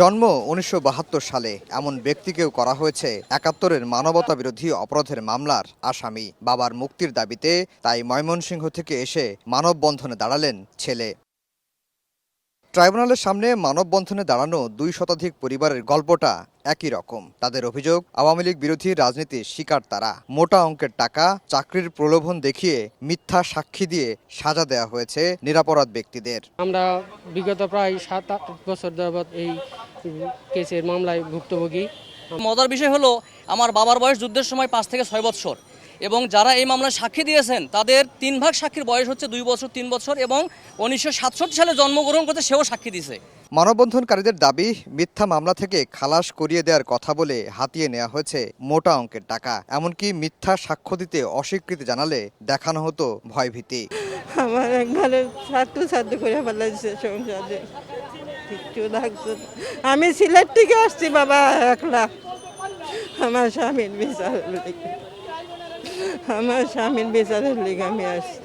জন্ম উনিশশো বাহাত্তর সালে। এমন ব্যক্তিকেও করা হয়েছে একাত্তরের মানবতা বিরোধী অপরাধের মামলার আসামি। বাবার মুক্তির দাবিতে তাই ময়মনসিংহ থেকে এসে মানববন্ধনে দাঁড়ালেন ছেলে। ট্রাইব্যুনালের সামনে মানববন্ধনে দাঁড়ানো দুই শতাধিক পরিবারের গল্পটা একই রকম। তাদের অভিযোগ আওয়ামী লীগ বিরোধী রাজনীতির শিকার তারা। মোটা অঙ্কের টাকা চাকরির প্রলোভন দেখিয়ে মিথ্যা সাক্ষী দিয়ে সাজা দেওয়া হয়েছে নিরাপরাধ ব্যক্তিদের। আমরা বিগত প্রায় সাত আট বছর যাবৎ এই কেসের মামলায় ভুক্তভোগী। মজার বিষয় হলো আমার বাবার বয়স যুদ্ধের সময় পাঁচ থেকে ছয় বছর এবং যারা এই মামলায় সাক্ষী দিয়েছেন তাদের তিন ভাগ সাক্ষীর বয়স হচ্ছে দুই বছর তিন বছর এবং উনিশশো সাতষট্টি সালে জন্মগ্রহণ করতে সেও সাক্ষী দিয়েছে। মানববন্ধনকারীদের দাবি মিথ্যা মামলা থেকে খালাস করিয়ে দেওয়ার কথা বলে হাতিয়ে নেওয়া হয়েছে মোটা অঙ্কের টাকা। এমনকি মিথ্যা সাক্ষ্য দিতে অস্বীকৃতি জানালে দেখানো হতো ভয়ভীতি। আমার একবারে ছাত্র ছাত্র করে ফেলাইছে সংসারে। কিচ্ছু লাগছে। আমি সিলেট থেকে আসছি বাবা একলা। আমার স্বামীর বিচারের লিগে আমার স্বামীর বিচারের লিগে আমি আসছি।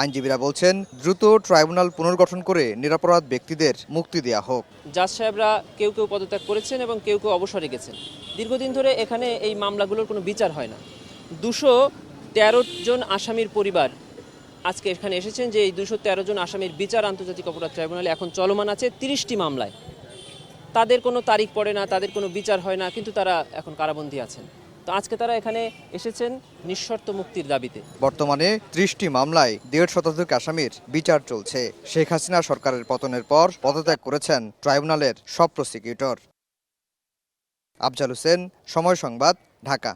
আইনজীবীরা বলছেন দ্রুত ট্রাইব্যুনাল পুনর্গঠন করে নিরাপরাধ ব্যক্তিদের মুক্তি দেওয়া হোক। জাজ সাহেবরা কেউ কেউ পদত্যাগ করেছেন এবং কেউ কেউ অবসরে গেছেন। দীর্ঘদিন ধরে এখানে এই মামলাগুলোর কোনো বিচার হয় না। দুশো তেরো জন আসামির পরিবার আজকে এখানে এসেছেন যে এই দুশো তেরো জন আসামির বিচার আন্তর্জাতিক অপরাধ ট্রাইব্যুনালে এখন চলমান আছে তিরিশটি মামলায়। তাদের কোনো তারিখ পড়ে না, তাদের কোনো বিচার হয় না, কিন্তু তারা এখন কারাবন্দী আছেন। তো আজকে তারা এখানে এসেছেন নিঃশর্ত মুক্তির দাবিতে। বর্তমানে ত্রিশটি মামলায় দেড় শতাধিক আসামির বিচার চলছে। শেখ হাসিনা সরকারের পতনের পর পদত্যাগ করেছেন ট্রাইব্যুনালের সব প্রসিকিউটর। আফজাল হোসেন, সময় সংবাদ, ঢাকা।